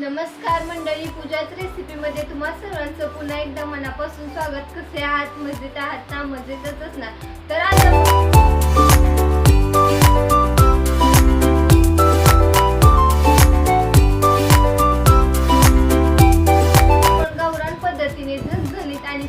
नमस्कार मंडळी पूजाच रेसिपीमध्ये तुम्हा सर्वांचं पुन्हा एकदा मनापासून स्वागत. कसे आहात? मजेत आहात ना? मजेतच असणार तर आज आपण पद्धतीने आणि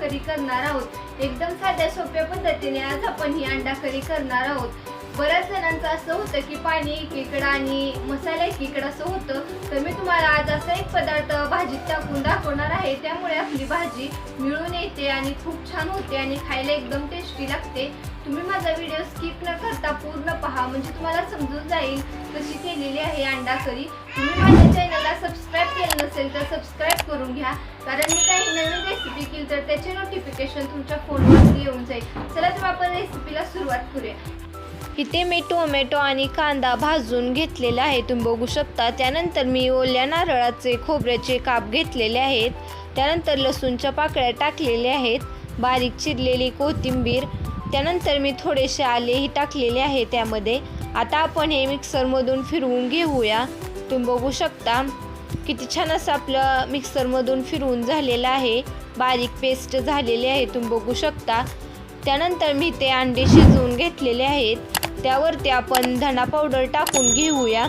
करी करणार आहोत. एकदम साध्या सोप्या पद्धतीने आज आपण ही अंडा करी करणार आहोत. बऱ्याच जणांचं असं होतं की पाणी एकीकडं आणि मसाला एकीकडं असं होतं. तर मी तुम्हाला आज असा एक पदार्थ भाजीत टाकून दाखवणार आहे. त्यामुळे आपली भाजी मिळून येते आणि खूप छान होते आणि खायला एकदम टेस्टी लागते. तुम्ही माझा व्हिडिओ स्किप न करता पूर्ण पहा. म्हणजे तुम्हाला समजून जाईल कशी केलेली आहे अंडा करी तुम्ही माझ्या चॅनलला सबस्क्राईब केलं नसेल तर सबस्क्राईब करून घ्या. कारण मी काही नवीन रेसिपी केली तर त्याचे नोटिफिकेशन तुमच्या फोनवरती येऊन जाईल. चला तर आपण रेसिपीला सुरुवात करूया. इथे मी टोमॅटो आणि कांदा भाजून घेतलेला आहे. तुम्ही बघू शकता. त्यानंतर मी ओल्या नारळाचे खोबऱ्याचे काप घेतलेले आहेत. त्यानंतर लसूणच्या पाकळ्या टाकलेल्या आहेत. बारीक चिरलेली कोथिंबीर. त्यानंतर मी थोडेसे आलेही टाकलेले आहे त्यामध्ये. आता आपण हे मिक्सरमधून फिरवून घेऊया. तुम्ही बघू शकता. किती छान असं आपलं मिक्सरमधून फिरवून झालेलं आहे. बारीक पेस्ट झालेली आहे. तुम्ही बघू शकता. त्यानंतर मी ते अंडे शिजवून घेतलेले आहेत. त्यावरती आपण धना पावडर टाकून घेऊया.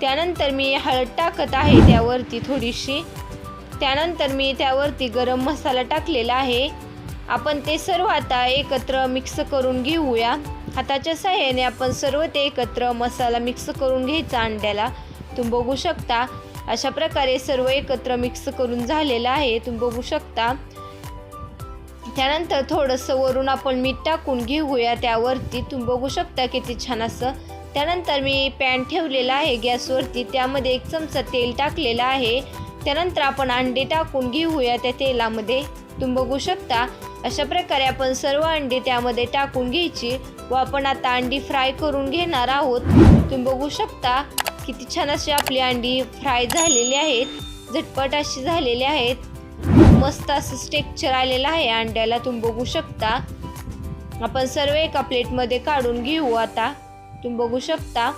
त्यानंतर मी हळद टाकत आहे त्यावरती थोडीशी. त्यानंतर मी त्यावरती गरम मसाला टाकलेला आहे. आपण ते सर्व आता एकत्र मिक्स करून घेऊया. हाताच्या सहाय्याने आपण सर्व ते एकत्र मसाला मिक्स करून घ्यायचा अंड्याला. तुम्ही बघू शकता अशा प्रकारे सर्व एकत्र मिक्स करून झालेलं आहे. तुम्ही बघू शकता. त्यानंतर थोडंसं वरून आपण मीठ टाकून घेऊया. त्यावरती तुम्ही बघू शकता किती छान असं. त्यानंतर मी पॅन ठेवलेला आहे गॅसवरती. त्यामध्ये एक चमचा तेल टाकलेला आहे. त्यानंतर आपण अंडे टाकून घेऊया त्या तेलामध्ये. तुम्ही बघू शकता अशा प्रकारे आपण सर्व अंडी त्यामध्ये टाकून घ्यायची व आपण आता अंडी फ्राय करून घेणार आहोत. तुम्ही बघू शकता किती छान अशी आपली अंडी फ्राय झालेली आहेत. झटपट अशी झालेली आहेत. मस्त असं स्टेक्चर आलेलं आहे अंड्याला तुम्ही बघू शकता. आपण सर्व एका प्लेटमध्ये काढून घेऊ आता. तुम्ही बघू शकता.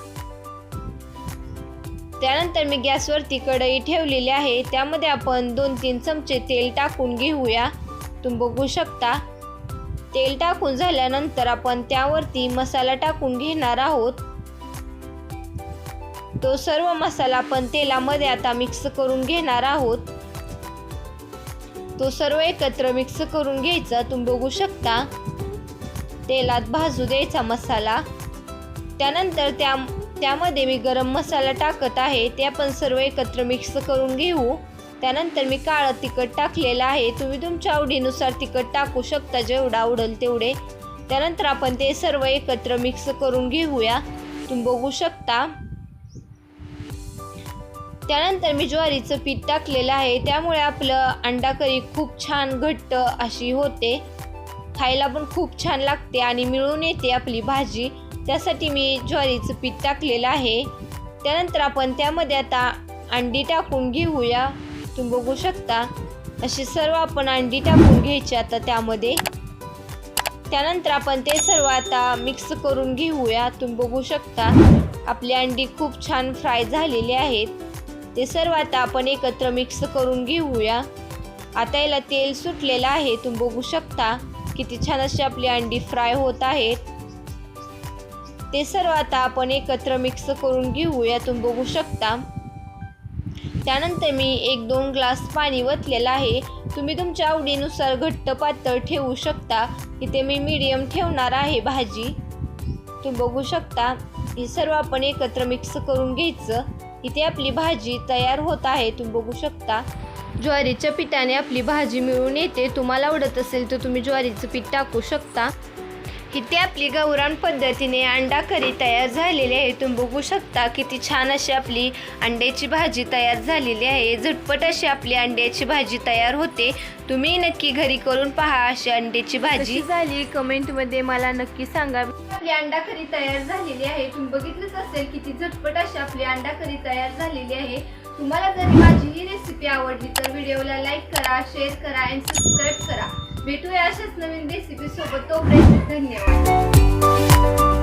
त्यानंतर मी गॅसवरती कढई ठेवलेली आहे. त्यामध्ये आपण दोन तीन चमचे तेल टाकून घेऊया. तुम्ही बघू शकता. तेल टाकून झाल्यानंतर आपण त्यावरती मसाला टाकून घेणार आहोत. तो सर्व मसाला आपण तेलामध्ये आता मिक्स करून घेणार आहोत. तो सर्व एकत्र मिक्स करून घ्यायचा. तुम्ही बघू शकता. तेलात भाजू द्यायचा मसाला. त्यानंतर त्या त्यामध्ये मी गरम मसाला टाकत आहे. ते आपण सर्व एकत्र मिक्स करून घेऊ. त्यानंतर मी काळं तिखट टाकलेलं आहे. तुम्ही तुमच्या आवडीनुसार तिखट टाकू शकता. जेवढं आवडेल तेवढे. त्यानंतर आपण ते सर्व एकत्र मिक्स करून घेऊया. तुम्ही बघू शकता. त्यानंतर मी ज्वारीचं पीठ टाकलेलं आहे. त्यामुळे आपलं अंडा करी खूप छान घट्ट अशी होते. खायला पण खूप छान लागते आणि मिळून येते आपली भाजी. त्यासाठी मी ज्वारीचं पीठ टाकलेलं आहे. त्यानंतर आपण त्यामध्ये आता अंडी टाकून घेऊया. तुम्ही बघू शकता. अशी सर्व आपण अंडी टाकून घ्यायची आता त्यामध्ये. त्यानंतर आपण ते सर्व आता मिक्स करून घेऊया. तुम्ही बघू शकता. आपली अंडी खूप छान फ्राय झालेली आहेत. ते सर्व आता आपण एकत्र मिक्स करून घेऊया. आता याला तेल सुटलेलं आहे. तुम्ही बघू शकता किती छान अशी आपली अंडी फ्राय होत आहेत ते सर्व आता आपण एकत्र मिक्स करून घेऊया. तुम्ही बघू शकता. त्यानंतर मी एक दोन ग्लास पाणी वतलेलं आहे. तुम्ही तुमच्या आवडीनुसार घट्ट पातळ ठेवू शकता. इथे मी मीडियम ठेवणार आहे भाजी. तुम्ही बघू शकता. हे सर्व आपण एकत्र मिक्स करून घ्यायचं. इथे आपली भाजी तयार होत आहे तुम्ही बघू शकता. ज्वारीच्या पिठाने आपली भाजी मिळून येते. तुम्हाला आवडत असेल तर तुम्ही ज्वारीचं पीठ टाकू शकता. इथे आपली गावरान पद्धतीने अंडा करी तयार झालेली आहे. तुम्ही बघू शकता किती छान अशी आपली अंड्याची भाजी तयार झालेली आहे. झटपट अशी आपली अंड्याची भाजी तयार होते. तुम्ही नक्की घरी करून पहा अशी अंड्याची भाजी. झाली? कमेंटमध्ये मला नक्की सांगा. आपली अंडा करी तयार झालेली आहे. तुम्ही बघितलंच असेल किती झटपट अशी आपली अंडा करी तयार झालेली आहे. तुम्हाला जर माझी ही रेसिपी आवडली तर व्हिडिओला लाईक करा शेअर करा आणि सबस्क्राईब करा. भेटूया अशाच नवीन रेसिपी सोबत. तोपर्यंत धन्यवाद.